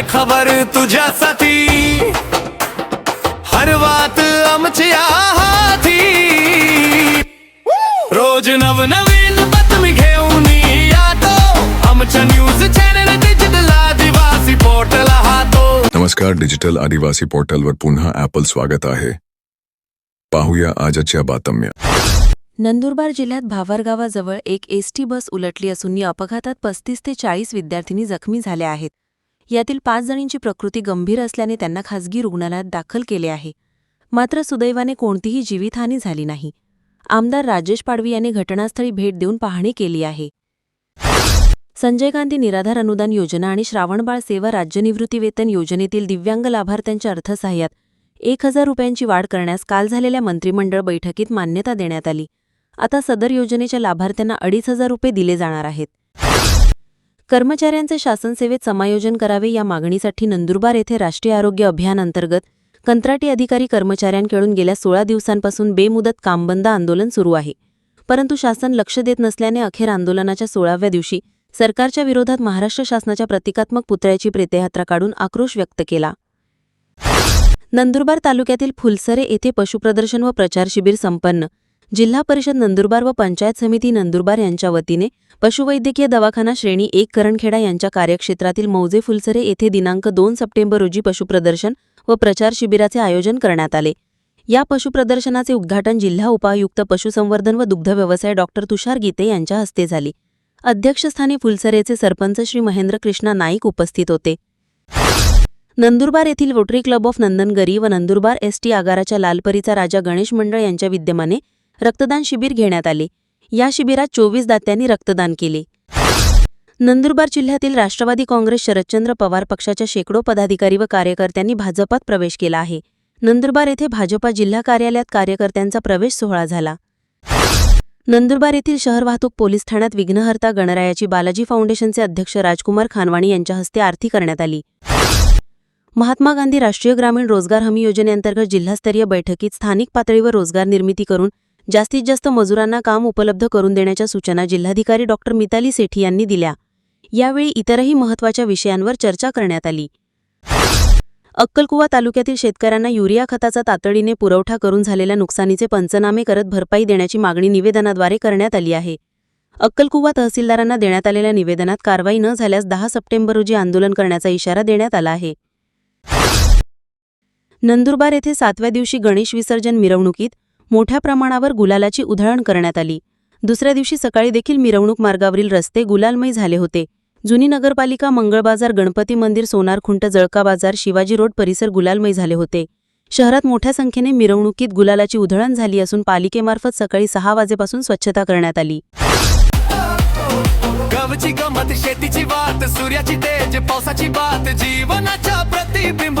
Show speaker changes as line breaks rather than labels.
हर खबर तुझ्यासाठी. हरवात आमच्या हाती रोज नवनवीन बातमी घेऊन येतो. आमच्या news channel digital Adivasi portal हातो.
नमस्कार डिजिटल आदिवासी पोर्टलवर पुन्हा ॲपल स्वागत आहे. पाहूया आजच्या बातम्या.
नंदुरबार जिल्ह्यात भावर गावाजवळ एक एसटी बस उलटली असून या अपघातात पस्तीस ते चाळीस विद्यार्थिनी जखमी झाल्या आहेत. यातील पाच जणींची प्रकृती गंभीर असल्याने त्यांना खासगी रुग्णालयात दाखल केले आहे. मात्र सुदैवाने कोणतीही जीवितहानी झाली नाही. आमदार राजेश पाडवी यांनी घटनास्थळी भेट देऊन पाहणी केली आहे. संजय गांधी निराधार अनुदान योजना आणि श्रावणबाळ सेवा राज्य निवृत्तीवेतन योजनेतील दिव्यांग लाभार्थ्यांच्या अर्थसहाय्यात एक हजार रुपयांची वाढ करण्यास काल झालेल्या मंत्रिमंडळ बैठकीत मान्यता देण्यात आली. आता सदर योजनेच्या लाभार्थ्यांना अडीच हजार रुपये दिले जाणार आहेत. कर्मचाऱ्यांचे शासन सेवेत समायोजन करावे या मागणीसाठी नंदुरबार येथे राष्ट्रीय आरोग्य अभियान अंतर्गत कंत्राटी अधिकारी कर्मचाऱ्यांकडून गेल्या सोळा दिवसांपासून बेमुदत कामबंद आंदोलन सुरू आहे. परंतु शासन लक्ष देत नसल्याने अखेर आंदोलनाच्या सोळाव्या दिवशी सरकारच्या विरोधात महाराष्ट्र शासनाच्या प्रतिकात्मक पुतळ्याची प्रेतयात्रा काढून आक्रोश व्यक्त केला. नंदुरबार तालुक्यातील फुलसरे येथे पशुप्रदर्शन व प्रचार शिबिर संपन्न जिल्हा परिषद नंदुरबार व पंचायत समिती नंदुरबार यांच्या वतीने पशुवैद्यकीय दवाखाना श्रेणी एक करणखेडा यांच्या कार्यक्षेत्रातील मौजे फुलसरे येथे दिनांक दोन सप्टेंबर रोजी पशुप्रदर्शन व प्रचार शिबिराचे आयोजन करण्यात आले. या पशुप्रदर्शनाचे उद्घाटन जिल्हा उपायुक्त पशुसंवर्धन व दुग्धव्यवसाय डॉक्टर तुषार गीते यांच्या हस्ते झाले. अध्यक्षस्थानी फुलसरेचे सरपंच श्री महेंद्र कृष्णा नाईक उपस्थित होते. नंदुरबार येथील रोटरी क्लब ऑफ नंदनगरी व नंदुरबार एसटी आगाराच्या लालपरीचा राजा गणेश मंडळ यांच्या विद्यमाने रक्तदान शिबिर घेण्यात आले. या शिबिरात चोवीस दात्यांनी रक्तदान केले. नंदुरबार जिल्ह्यातील राष्ट्रवादी काँग्रेस शरदचंद्र पवार पक्षाच्या शेकडो पदाधिकारी व कार्यकर्त्यांनी भाजपात प्रवेश केला आहे. नंदुरबार येथे भाजपा जिल्हा कार्यालयात कार्यकर्त्यांचा प्रवेश सोहळा झाला. नंदुरबार येथील शहर वाहतूक पोलीस ठाण्यात विघ्नहर्ता गणरायाची बालाजी फाउंडेशनचे अध्यक्ष राजकुमार खानवाणी यांच्या हस्ते आरती करण्यात आली. महात्मा गांधी राष्ट्रीय ग्रामीण रोजगार हमी योजनेअंतर्गत जिल्हास्तरीय बैठकीत स्थानिक पातळीवर रोजगार निर्मिती करून जास्तीत जास्त मजुरांना काम उपलब्ध करून देण्याच्या सूचना जिल्हाधिकारी डॉक्टर मिताली सेठी यांनी दिल्या. यावेळी इतरही महत्त्वाच्या विषयांवर चर्चा करण्यात आली. अक्कलकुवा तालुक्यातील शेतकऱ्यांना युरिया खताचा तातडीने पुरवठा करून झालेल्या नुकसानीचे पंचनामे करत भरपाई देण्याची मागणी निवेदनाद्वारे करण्यात आली आहे. अक्कलकुवा तहसीलदारांना देण्यात आलेल्या निवेदनात कारवाई न झाल्यास दहा सप्टेंबर रोजी आंदोलन करण्याचा इशारा देण्यात आला आहे. नंदुरबार येथे सातव्या दिवशी गणेश विसर्जन मिरवणुकीत मोठ्या प्रमाणावर गुलालाची उधळण करण्यात आली. दुसऱ्या दिवशी सकाळी देखील मिरवणूक मार्गावरील रस्ते गुलालमय झाले होते. जुनी नगरपालिका मंगळ बाजार गणपती मंदिर सोनारखुंट जळका बाजार शिवाजी रोड परिसर गुलालमय झाले होते. शहरात मोठ्या संख्येने मिरवणुकीत गुलालाची उधळण झाली असून पालिकेमार्फत सकाळी सहा वाजेपासून स्वच्छता करण्यात आली.
गमत शेतीची वात सूर्याची तेज पावसाची बात जीवनाच्या प्रतिबिंब